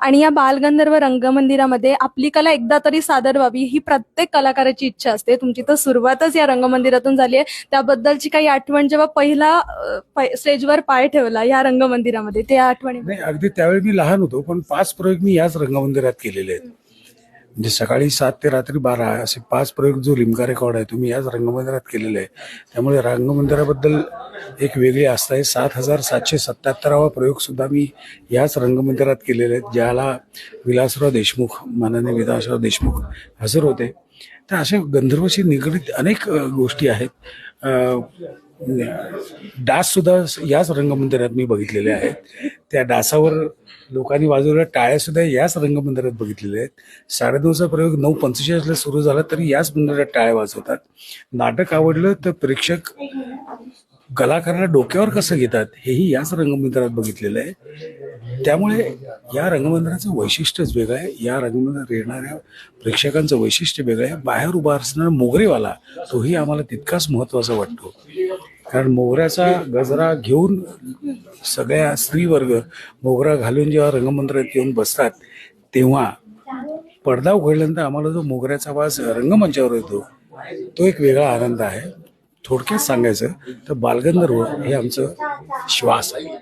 आणि या बालगंधर्व रंगमंदिरामध्ये आपली कला एकदा तरी सादर व्हावी ही प्रत्येक कलाकाराची इच्छा असते. तुमची तर सुरुवातच या रंगमंदिरातून झाली आहे. त्याबद्दलची काही आठवण जेव्हा पहिला स्टेजवर पाय ठेवला या रंगमंदिरामध्ये त्या आठवणी नाही अगदी त्यावेळी मी लहान होतो पण पाच प्रयोग मी याच रंगमंदिरात केलेले आहेत. म्हणजे सकाळी सात ते रात्री बारा असे पाच प्रयोग जो लिमका रेकॉर्ड आहे तुम्ही याच रंगमंदिरात केलेला आहे. त्यामुळे रंगमंदिराबद्दल एक वेगळी आस्था आहे. सात हजार सातशे सत्याहत्तरावा प्रयोगसुद्धा मी याच रंगमंदिरात केलेले आहेत ज्याला विलासराव देशमुख माननीय विलासराव देशमुख हजर होते. तर अशा गंधर्वशी निगडीत अनेक गोष्टी आहेत. डाससुद्धा याच रंगमंदिरात मी बघितलेले आहेत. त्या डासावर लोकांनी वाजवलेल्या टाळ्यासुद्धा याच रंगमंदिरात बघितलेल्या आहेत. साडेनऊचा प्रयोग नऊ पंचेचाळीसला सुरू झाला तरी याच मंदिरात टाळ्या वाजवतात. नाटक आवडलं तर प्रेक्षक कलाकाराला डोक्यावर कसं घेतात हेही याच रंगमंदिरात बघितलेलं आहे. त्यामुळे या रंगमंदिराचं वैशिष्ट्यच वेगळं आहे. या रंगमंदिरात येणाऱ्या प्रेक्षकांचं वैशिष्ट्य वेगळं आहे. बाहेर उभा असणारा मोगरेवाला तोही आम्हाला तितकाच महत्त्वाचा वाटतो. कारण मोगऱ्याचा गजरा घेऊन सगळ्या स्त्रीवर्ग मोगरा घालून जेव्हा रंगमंत्रात येऊन बसतात तेव्हा पडदा उघडल्यानंतर आम्हाला जो मोगऱ्याचा वास रंगमंचावर येतो तो एक वेगळा आनंद आहे. थोडक्यात सांगायचं तर बालगंधर्व हे आमचं श्वास आहे.